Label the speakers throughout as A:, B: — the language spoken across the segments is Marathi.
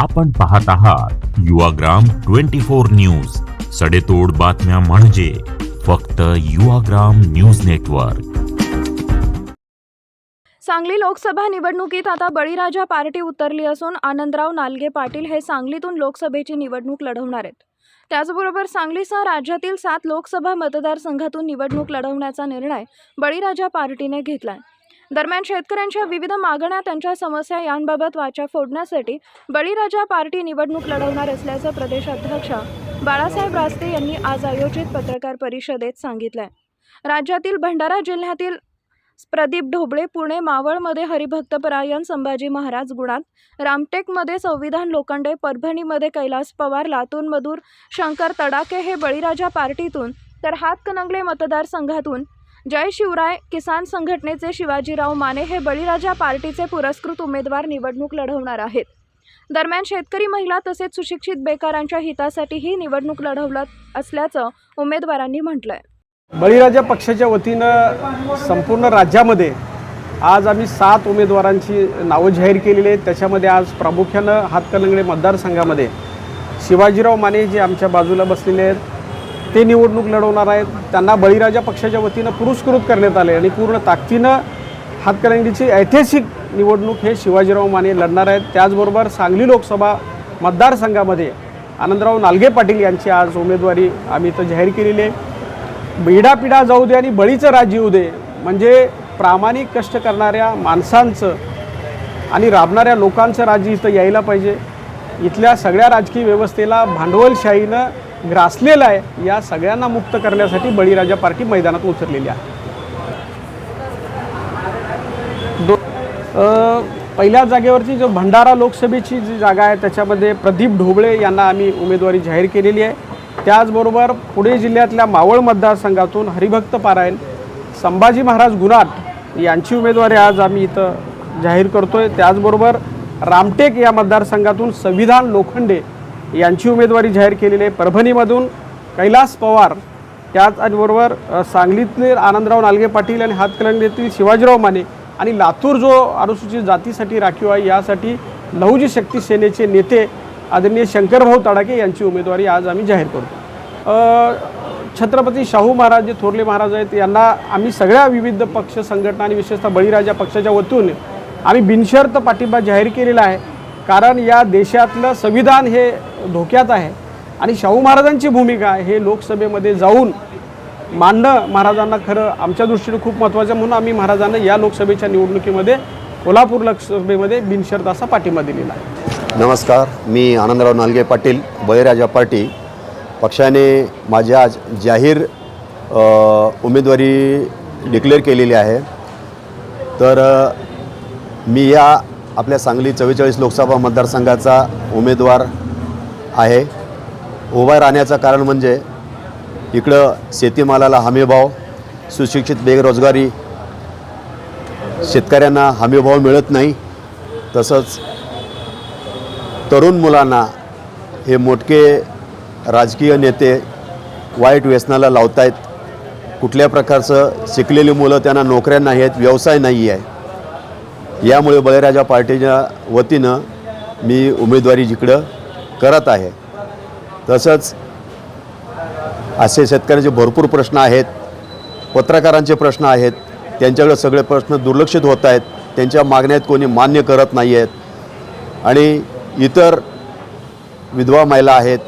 A: आपण पाहत आहात युवाग्राम ट्वेंटी फोर न्यूज. सडेतोड बातम्या म्हणजे फक्त युवाग्राम न्यूज नेटवर्क.
B: सांगली लोकसभा निवडणुकीत आता बळीराजा पार्टी उतरली असून आनंदराव नालगे पाटील हे सांगलीतून लोकसभेची निवडणूक लढवणार आहेत. त्याचबरोबर सांगलीसह राज्यातील सात लोकसभा मतदारसंघातून निवडणूक लढवण्याचा निर्णय बळीराजा पार्टीने घेतलाय. दरम्यान शेतकऱ्यांच्या विविध मागण्या त्यांच्या समस्या यांबाबत वाचा फोडण्यासाठी बळीराजा पार्टी निवडणूक लढवणार असल्याचं प्रदेशाध्यक्ष बाळासाहेब रास्ते यांनी आज आयोजित पत्रकार परिषदेत सांगितलं राज्यातील भंडारा जिल्ह्यातील प्रदीप ढोबळे पुणे मावळमध्ये हरिभक्तपरायण संभाजी महाराज गुणात रामटेकमध्ये संविधान लोखंडे परभणीमध्ये कैलास पवार लातूरमधूर शंकर तडाके हे बळीराजा पार्टीतून तर हातकणंगले मतदारसंघातून जय शिवराय किसान संघटनेचे शिवाजीराव माने हे बळीराजा पार्टीचे पुरस्कृत उमेदवार निवडणूक लढवणार आहेत. दरम्यान शेतकरी महिला तसेच सुशिक्षित बेकारांच्या हितासाठी ही निवडणूक लढवलं असल्याचं उमेदवारांनी म्हटलंय.
C: बळीराजा पक्षाच्या वतीनं संपूर्ण राज्यामध्ये आज आम्ही सात उमेदवारांची नावं जाहीर केलेली आहेत. त्याच्यामध्ये आज प्रामुख्यानं हातकलंगडे मतदारसंघामध्ये शिवाजीराव माने जे आमच्या बाजूला बसलेले आहेत. ते निवडणूक लढवणार आहेत. त्यांना बळीराजा पक्षाच्या वतीनं पुरस्कृत करण्यात आले आणि पूर्ण ताकदीनं हातकणंगलीची ऐतिहासिक निवडणूक हे शिवाजीराव माने लढणार आहेत. त्याचबरोबर सांगली लोकसभा मतदारसंघामध्ये आनंदराव नालगे पाटील यांची आज उमेदवारी आम्ही इथं जाहीर केलेली आहे. बिडापिडा जाऊ दे आणि बळीचं राज्य येऊ दे म्हणजे प्रामाणिक कष्ट करणाऱ्या माणसांचं आणि राबणाऱ्या लोकांचं राज्य इथं यायला पाहिजे. इथल्या सगळ्या राजकीय व्यवस्थेला भांडवलशाहीनं ग्रासलेलं आहे या सगळ्यांना मुक्त करण्यासाठी बळीराजा पार्टी मैदानात उतरलेली आहे. दो पहिल्या जागेवरची जो भंडारा लोकसभेची जी जागा आहे त्याच्यामध्ये प्रदीप ढोबळे यांना आम्ही उमेदवारी जाहीर केलेली आहे. त्याचबरोबर पुणे जिल्ह्यातल्या मावळ मतदारसंघातून हरिभक्त पारायण संभाजी महाराज गुराट यांची उमेदवारी आज आम्ही इथं जाहीर करतो आहे त्याचबरोबर रामटेक या मतदारसंघातून संविधान लोखंडे यांची उमेदवारी जाहीर केलेली आहे. परभणीमधून कैलास पवार त्याचबरोबर सांगलीतले आनंदराव नालगे पाटील आणि हातकलंगलीतील शिवाजीराव माने आणि लातूर जो अनुसूचित जातीसाठी राखीव आहे यासाठी लहुजी शक्ती सेनेचे नेते आदरणीय शंकरभाऊ तडाके यांची उमेदवारी आज आम्ही जाहीर करतो. छत्रपती शाहू महाराज जे थोरले महाराज आहेत यांना आम्ही सगळ्या विविध पक्ष संघटना आणि विशेषतः बळीराजा पक्षाच्या वतीने आम्ही बिनशर्त पाठिंबा जाहीर केलेला आहे. कारण या देशातलं संविधान हे धोक्यात आहे. आणि शाहू महाराजांची भूमिका हे लोकसभेमध्ये जाऊन मांडणं महाराजांना खरं आमच्या दृष्टीने खूप महत्त्वाचं म्हणून आम्ही महाराजांना या लोकसभेच्या निवडणुकीमध्ये कोल्हापूर लोकसभेमध्ये बिनशर्त असा पाठिंबा दिलेला आहे.
D: नमस्कार मी आनंदराव नालगे पाटील बळीराजा पार्टी पक्षाने माझी आज जाहीर उमेदवारी डिक्लेअर केलेली आहे. तर मी या आपल्या सांगली चव्वेचाळीस लोकसभा मतदारसंघाचा उमेदवार आहे. उभा राहण्याचं कारण म्हणजे इकडं शेतीमालाला हमीभाव सुशिक्षित बेरोजगारी शेतकऱ्यांना हमीभाव मिळत नाही. तसंच तरुण मुलांना हे मोठके राजकीय नेते वाईट व्यसनाला लावत आहेत कुठल्या प्रकारचं शिकलेली मुलं त्यांना नोकऱ्या नाही आहेत व्यवसाय नाही आहे. यामुळे बळीराजा पार्टीच्या वतीनं मी उमेदवारी जिकडं करत आहे. तसंच असे शेतकऱ्यांचे भरपूर प्रश्न आहेत पत्रकारांचे प्रश्न आहेत त्यांच्याकडे सगळे प्रश्न दुर्लक्षित होत आहेत त्यांच्या मागण्यात कोणी मान्य करत नाही आहेत. आणि इतर विधवा महिला आहेत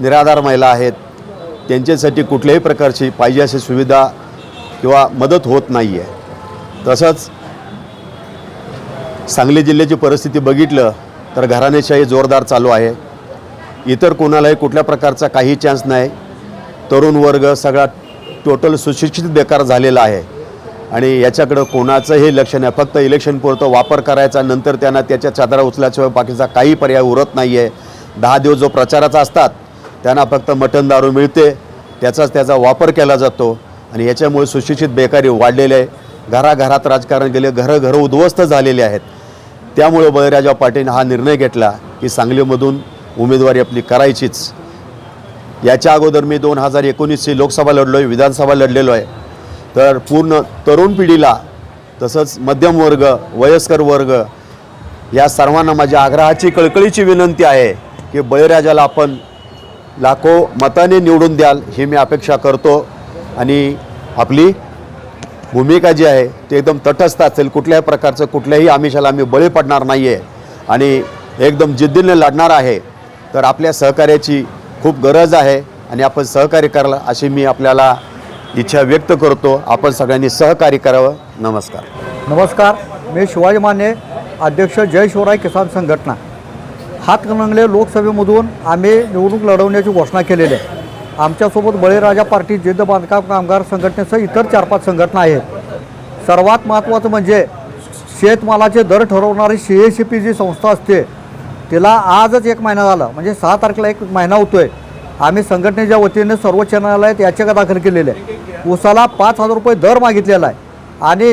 D: निराधार महिला आहेत त्यांच्यासाठी कुठल्याही प्रकारची पाहिजे अशी सुविधा किंवा मदत होत नाही आहे तसंच सांगली जिल्ह्याची परिस्थिती बघितलं तर घराणेशाही जोरदार चालू आहे. इतर कोणालाही कुठल्या प्रकारचा काही चान्स नाही. तरुण वर्ग सगळा टोटल सुशिक्षित बेकार झालेला आहे. आणि याच्याकडं कोणाचंही लक्ष नाही. फक्त इलेक्शनपुरतं वापर करायचा नंतर त्यांना त्याच्या चादरा उचल्याशिवाय बाकीचा काही पर्याय उरत नाही आहे दहा दिवस जो प्रचाराचा असतात त्यांना फक्त मटण दारू मिळते. त्याचाच त्याचा वापर केला जातो. आणि याच्यामुळे सुशिक्षित बेकारी वाढलेले आहे. घराघरात राजकारण गेले घरं घरं उद्ध्वस्त झालेले आहेत. त्यामुळे बळीराजा पाटील हा निर्णय घेतला की सांगलीमधून उमेदवारी आपली करायचीच. याच्या अगोदर मी दोन हजार एकोणीसची लोकसभा लढलो आहे विधानसभा लढलेलो आहे. तर पूर्ण तरुण पिढीला तसंच मध्यम वर्ग वयस्कर वर्ग या सर्वांना माझ्या आग्रहाची कळकळीची विनंती आहे की बळीराजाला आपण लाखो मताने निवडून द्याल ही मी अपेक्षा करतो. आणि आपली भूमिका जी आहे ती एकदम तटस्थ असेल कुठल्याही प्रकारचं कुठल्याही आमिषाला आम्ही बळी पडणार नाही आहे आणि एकदम जिद्दीने लढणार आहे. तर आपल्या सहकार्याची खूप गरज आहे आणि आपण सहकार्य करायला अशी मी आपल्याला इच्छा व्यक्त करतो. आपण सगळ्यांनी सहकार्य करावं. नमस्कार.
E: नमस्कार. मी शिवाजी माने अध्यक्ष जय शिवराय किसान संघटना. हातकणंगले लोकसभेमधून आम्ही निवडणूक लढवण्याची घोषणा केलेली आहे. आमच्यासोबत बळीराजा पार्टी जिद्द बांधकाम कामगार संघटनेसह इतर चार पाच संघटना आहेत. सर्वात महत्त्वाचं म्हणजे शेतमालाचे दर ठरवणारी सी ए सी पी जी संस्था असते तिला आजच एक महिना झाला. म्हणजे सहा तारखेला एक महिना होतो आहे आम्ही संघटनेच्या वतीने सर्वोच्च न्यायालयात याचिका दाखल केलेली आहे. उसाला पाच हजार रुपये दर मागितलेला आहे. आणि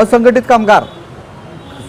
E: असंघटित कामगार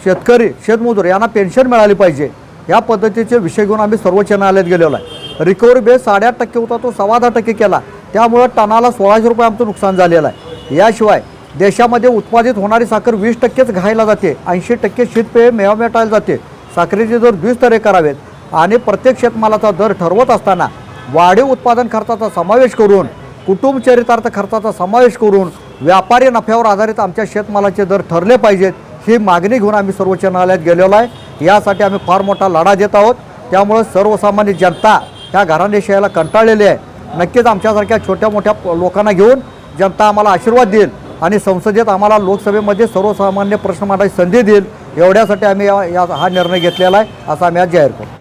E: शेतकरी शेतमजूर यांना पेन्शन मिळाली पाहिजे. या पद्धतीचे विषय घेऊन आम्ही सर्वोच्च न्यायालयात गेलेलो आहे. रिकव्हरी बेस साडेआठ टक्के होता तो सव्वा दहा टक्के केला. त्यामुळं टनाला सोळाशे रुपये आमचं नुकसान झालेलं आहे. याशिवाय देशामध्ये उत्पादित होणारी साखर वीस टक्केच घायला जाते. ऐंशी टक्के शीतपेय मेवामेटायला जाते. साखरेचे दर द्विस्तरे करावेत आणि प्रत्येक शेतमालाचा दर ठरवत असताना वाढीव उत्पादन खर्चाचा समावेश करून कुटुंब चरितार्थ खर्चाचा समावेश करून व्यापारी नफ्यावर आधारित आमच्या शेतमालाचे दर ठरले पाहिजेत ही मागणी घेऊन आम्ही सर्वोच्च न्यायालयात गेलेलो आहे. यासाठी आम्ही फार मोठा लढा देत आहोत. त्यामुळं सर्वसामान्य जनता ह्या घराणेशाहीला कंटाळलेली आहे. नक्कीच आमच्यासारख्या छोट्या मोठ्या लोकांना घेऊन जनता आम्हाला आशीर्वाद देईल आणि संसदेत आम्हाला लोकसभेमध्ये सर्वसामान्य प्रश्न मांडायची संधी देईल. एवढ्यासाठी आम्ही या हा निर्णय घेतलेला आहे असा आम्ही आज जाहीर करतो.